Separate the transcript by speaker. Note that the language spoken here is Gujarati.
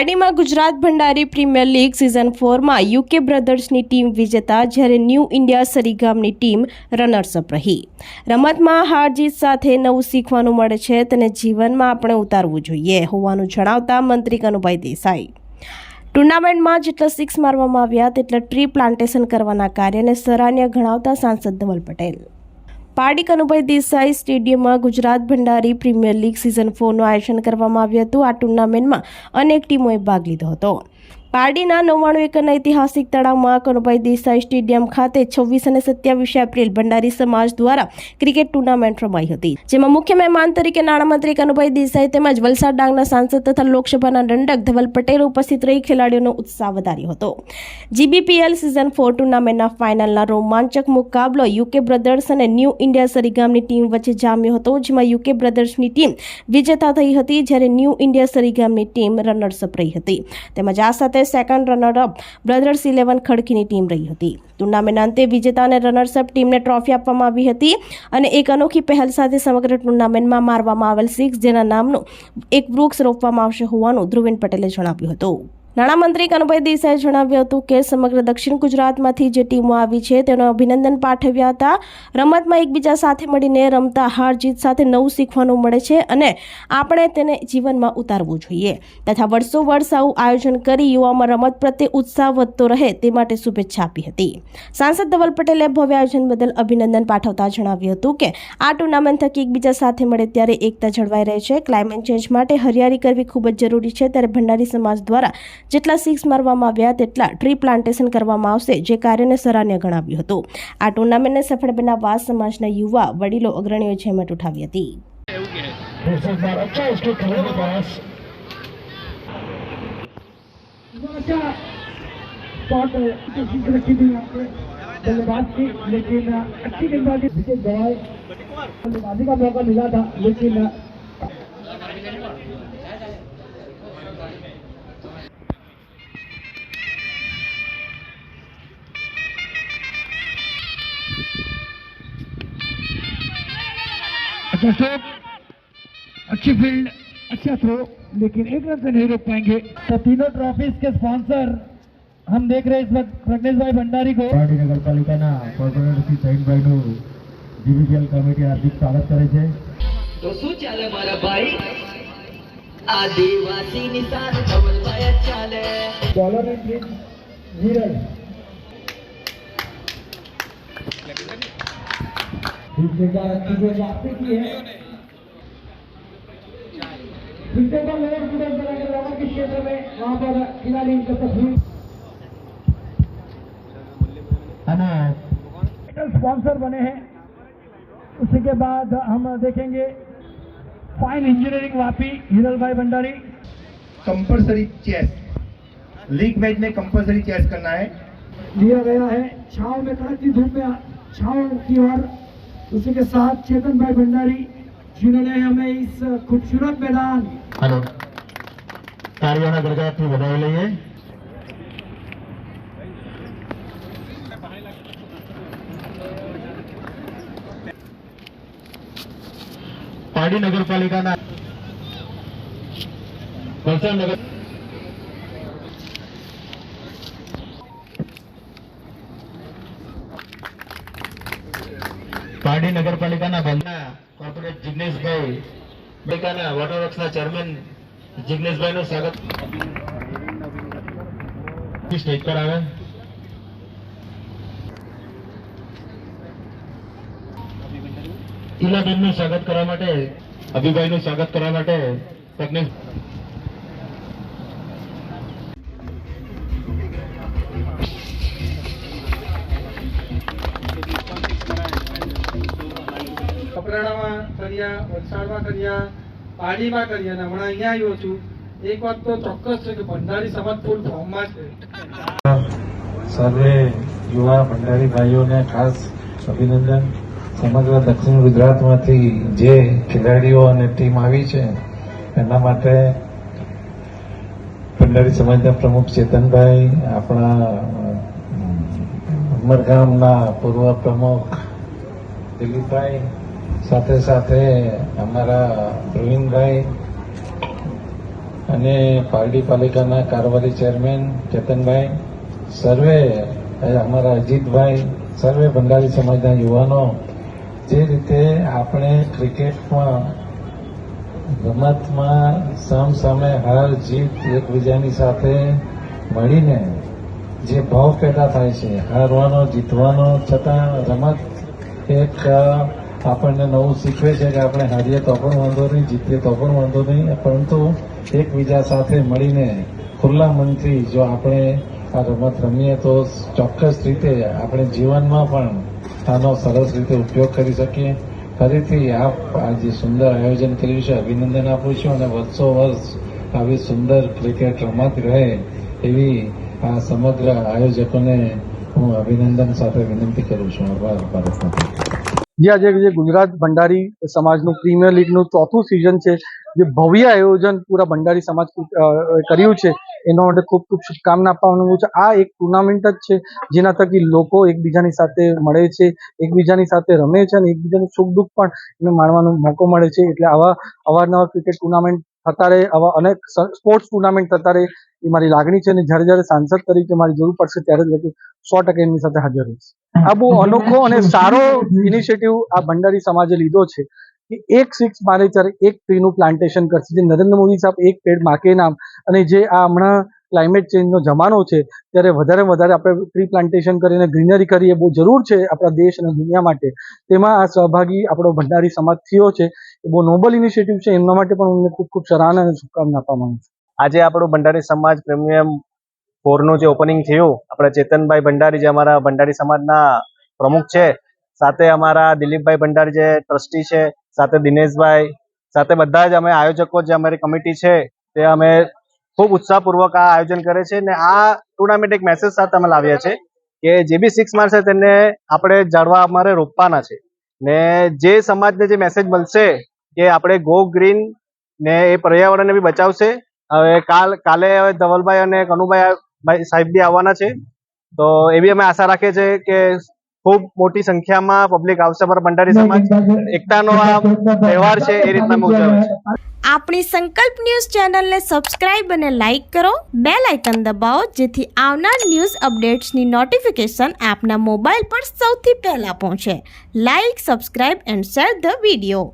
Speaker 1: પારડીમાં Gujarat Bhandari premier league season ફોરમાં UK બ્રધર્સની ટીમ વિજેતા જ્યારે ન્યૂ ઇન્ડિયા સરીગામની ટીમ રનર્સઅપ રહી. રમતમાં હાર જીત સાથે નવું શીખવાનું મળે છે, તેને જીવનમાં આપણે ઉતારવું જોઈએ હોવાનું જણાવતા મંત્રી કનુભાઈ દેસાઈ. ટુર્નામેન્ટમાં જેટલા સિક્સ મારવામાં આવ્યા, તેટલા ટ્રી પ્લાન્ટેશન કરવાના કાર્યને સરાહનીય ગણાવતા સાંસદ ધવલ પટેલ. પારડી કનુભાઈ દેસાઈ સ્ટેડિયમમાં Gujarat Bhandari premier league season ફોરનું આયોજન કરવામાં આવ્યું હતું. આ ટુર્નામેન્ટમાં અનેક ટીમોએ ભાગ લીધો હતો. પારડીના નવ્વાણું એકરના ઐતિહાસિક તળાવમાં કનુભાઈ દેસાઈ સ્ટેડિયમ ખાતે છવ્વીસ અને સત્યાવીસ એપ્રિલ ભંડારી સમાજ દ્વારા ક્રિકેટ ટુર્નામેન્ટ રમાઈ હતી. જેમાં મુખ્ય મહેમાન તરીકે નાણામંત્રી કનુભાઈ દેસાઈ તેમજ વલસાડ ડાંગના સાંસદ તથા લોકસભાના દંડક ધવલ પટેલ ઉપસ્થિત રહી ખેલાડીઓનો ઉત્સાહ વધાર્યો હતો. જીબીપીએલ સિઝન ફોર ટુર્નામેન્ટના ફાઇનલના રોમાંચક મુકાબલો યુકે બ્રધર્સ અને ન્યૂ ઇન્ડિયા સરીગામની ટીમ વચ્ચે જામ્યો હતો, જેમાં યુકે બ્રધર્સની ટીમ વિજેતા થઈ હતી, જ્યારે ન્યૂ ઇન્ડિયા સરીગામની ટીમ રનર્સઅપ રહી હતી. તેમજ આ સાથે second runner up brothers eleven ખડકીની team રહી હતી. ટુર્નામેન્ટ અંતે વિજેતા અને રનર્સઅપ ટીમને ટ્રોફી આપવામાં આવી હતી અને એક અનોખી પહેલ સાથે સમગ્ર ટુર્નામેન્ટમાં મારવામાં આવેલ સિક્સ જેના નામનું એક વૃક્ષ રોપવામાં આવશે હોવાનું ધ્રુવીન પટેલે જણાવ્યું હતું. નાણામંત્રી કનુભાઈ દેસાઈએ જણાવ્યું હતું કે સમગ્ર દક્ષિણ ગુજરાતમાંથી જે ટીમો આવી છે, તેનો અભિનંદન પાઠવ્યા હતા. રમતમાં એકબીજા સાથે મળીને રમતા હાર જીત સાથે નવું શીખવાનું મળે છે અને આપણે તેને જીવનમાં ઉતારવું જોઈએ. તથા વર્ષો વર્ષ આવું આયોજન કરી યુવામાં રમત પ્રત્યે ઉત્સાહ વધતો રહે તે માટે શુભેચ્છા આપી હતી. સાંસદ ધવલ પટેલે ભવ્ય આયોજન બદલ અભિનંદન પાઠવતા જણાવ્યું હતું કે, આ ટુર્નામેન્ટ થકી એકબીજા સાથે મળે ત્યારે એકતા જળવાઈ રહે છે. ક્લાઇમેટ ચેન્જ માટે હરિયાળી કરવી ખૂબ જ જરૂરી છે. ત્યારે ભંડારી સમાજ દ્વારા જેટલા સિક્સ મારવામાં આવ્યા તેટલા ટ્રી પ્લાન્ટેશન કરવામાં આવશે જે કાર્યને સરાહનીય ગણાવ્યું હતું આ ટુર્નામેન્ટને સફળ બનાવવા સમાજના યુવા વડીલો અગ્રણીઓએ જહેમત ઉઠાવી હતી
Speaker 2: This is not अच्छा उसके खिलाड़ी के पास अच्छा शॉट कोशिश रखी थी यहाँ पे बल्लेबाज की लेकिन अच्छी गेंदबाजी विकेट गवाए बल्लेबाजी का मौका मिला था लेकिन अच्छा स्ट्रोक अच्छी फील्ड अच्छा थ्रो लेकिन एक रन से नहीं रोक पाएंगे तो तीनों ट्रॉफीज के स्पॉन्सर हम देख रहे हैं इस वक्त प्रज्ञेश भाई भंडारी को
Speaker 3: પાર્ટી નગરપાલિકાના કોર્પોરેટર શ્રી સહીનભાઈનું જીબીપીએલ કમિટી હાર્દિક સ્વાગત કરે છે
Speaker 4: તો શું ચાલે મારા ભાઈ આદિવાસી નિશાન ધવલભાઈ જ ચાલે
Speaker 2: बॉलर है प्लीज नीरज अच्छी की है के के स्पॉन्सर बने हैं उसी के बाद हम देखेंगे fine engineering Vapi Hiral bhai Bhandari
Speaker 5: compulsory chess league match में कंपलसरी चेस करना है
Speaker 2: लिया गया है छाव में कड़कती धूप में छाव की ओर उसी के साथ चेतन भाई भंडारी जिन्होंने हमें इस खूबसूरत मैदान
Speaker 3: હલો તાળીઓના ગરગડાટથી વધાવી લઈએ પારડી નગરપાલિકાના વલસાડ નગર પારડી નગરપાલિકાના બંધના કોર્પોરેટ જિગ્નેશભાઈ પાલિકાના વોટરવર્ક્સના ચેરમેન જિગ્નેશભાઈનું સ્વાગત. સ્ટેજ પર આવે. ઈલાબેનનું સ્વાગત કરવા માટે, અભિભાઈનું સ્વાગત કરવા માટે પ્રજ્ઞેશ
Speaker 6: કર્યા, વલસાડમાં કર્યા, પાડીમાં કર્યા. અને હમણાં અહીંયા આવ્યો છું. એક વાત તો ચોક્કસ છે કે ભંડારી સમાજ ફૂલ ફોર્મમાં છે.
Speaker 7: સર્વે યુવા ભંડારી ભાઈઓને ખાસ અભિનંદન. સમગ્ર દક્ષિણ ગુજરાતમાંથી જે ખેલાડીઓ અને ટીમ આવી છે, એના માટે ભંડારી સમાજના પ્રમુખ ચેતનભાઈ, આપણા ઉમરગામના પૂર્વ પ્રમુખ દિલીપભાઈ સાથે સાથે અમારા પ્રવીણભાઈ અને પારડી પાલિકાના કારોબારી ચેરમેન ચેતનભાઈ, સર્વે અમારા અજીતભાઈ, સર્વે ભંડારી સમાજના યુવાનો, જે રીતે આપણે ક્રિકેટમાં, રમતમાં સામ સામે હાર, જીત એકબીજાની સાથે મળીને જે ભાવ પેદા થાય છે, હારવાનો, જીતવાનો, છતાં રમત એક આપણને નવું શીખવે છે કે આપણે હારીએ તો પણ વાંધો નહીં, જીતીએ તો પણ વાંધો નહીં, પરંતુ એકબીજા સાથે મળીને ખુલ્લા મનથી જો આપણે આ રમત રમીએ તો ચોક્કસ રીતે આપણે જીવનમાં પણ આનો સરસ રીતે ઉપયોગ કરી શકીએ. ફરીથી આપ આ જે સુંદર આયોજન કર્યું છે, અભિનંદન આપું છું અને વર્ષો વર્ષ આવી સુંદર ક્રિકેટ રમત રહે એવી આ સમગ્ર આયોજકોને હું અભિનંદન સાથે વિનંતી કરું છું. આભાર, ભારત
Speaker 8: જે આજે જે ગુજરાત ભંડારી સમાજનું પ્રીમિયર લીગનું ચોથું સિઝન છે, જે ભવ્ય આયોજન પૂરા ભંડારી સમાજ કર્યું છે, એના માટે ખૂબ ખૂબ શુભકામના આપવાનું છે. આ એક ટુર્નામેન્ટ જ છે, જેના થકી લોકો એકબીજાની સાથે મળે છે, એકબીજાની સાથે રમે છે અને એકબીજાનું સુખ દુઃખ પણ એને માણવાનો મોકો મળે છે. એટલે આવા અવારનવાર ક્રિકેટ ટુર્નામેન્ટ થતા રહે, આવા અનેક સ્પોર્ટ્સ ટુર્નામેન્ટ થતા રહે, એ મારી લાગણી છે અને જ્યારે જ્યારે સાંસદ તરીકે મારી જરૂર પડશે, ત્યારે જ સો ટકા એમની સાથે હાજર રહીશ. આ બહુ અનોખો અને સારો ઇનિશિયેટિવ આ ભંડારી સમાજે લીધો છે કે એક સિક્સ મારે ત્યારે એક ટ્રીનું પ્લાન્ટેશન કરશે જે નરેન્દ્ર મોદી સાહેબ એક પેડ માકે નામ અને જે આ હમણાં ક્લાઇમેટ ચેન્જનો જમાનો છે ત્યારે વધારે વધારે આપણે ટ્રી પ્લાન્ટેશન કરીને ગ્રીનરી કરીએ બહુ જરૂર છે આપણા દેશ અને દુનિયા માટે. તેમાં આ સહભાગી આપણો ભંડારી સમાજ થયો છે એ બહુ નોબલ ઇનિશિયેટિવ છે એમના માટે પણ હું ખૂબ ખૂબ સરાહના અને શુભકામના આપવા માંગુ છું.
Speaker 9: આજે આપણો ભંડારી સમાજ પ્રીમિયમ ફોરનું જે ઓપનિંગ થયું, આપણે ચેતનભાઈ ભંડારી જે અમારા ભંડારી સમાજના પ્રમુખ છે, સાથે અમારા દિલીપભાઈ ભંડારી જે ટ્રસ્ટી છે, સાથે દિનેશભાઈ, સાથે બધા જ અમે આયોજકો જે અમારી કમિટી છે, તે અમે ખૂબ ઉત્સાહપૂર્વક આ આયોજન કરે છે અને આ ટુર્નામેન્ટ એક મેસેજ સાથે અમે લાવ્યા છે કે જે બી સિક્સ મારશે તેને આપણે જાળવા અમારે રોપવાના છે. ને જે સમાજને જે મેસેજ મળશે કે આપણે ગો ગ્રીન ને એ પર્યાવરણને બી બચાવશે, હવે કાલ, કાલે હવે ધવલભાઈ અને કનુભાઈ ભાઈ સાહેબ બી આવવાના છે. તો એ બી અમે આશા રાખીએ છીએ કે ખૂબ મોટી સંખ્યામાં પબ્લિક આવશે અમારા ભંડારી સમાજ. એકતાનો આ તહેવાર છે એ રીતના અમે ઉજવે છે.
Speaker 1: આપણી સંકલ્પ ન્યૂઝ ચેનલને સબસ્ક્રાઇબ અને લાઇક કરો. બે લાઇકન દબાવો જેથી આવનાર ન્યૂઝ અપડેટ્સની નોટિફિકેશન આપના મોબાઈલ પર સૌથી પહેલાં પહોંચે. Like subscribe and share the video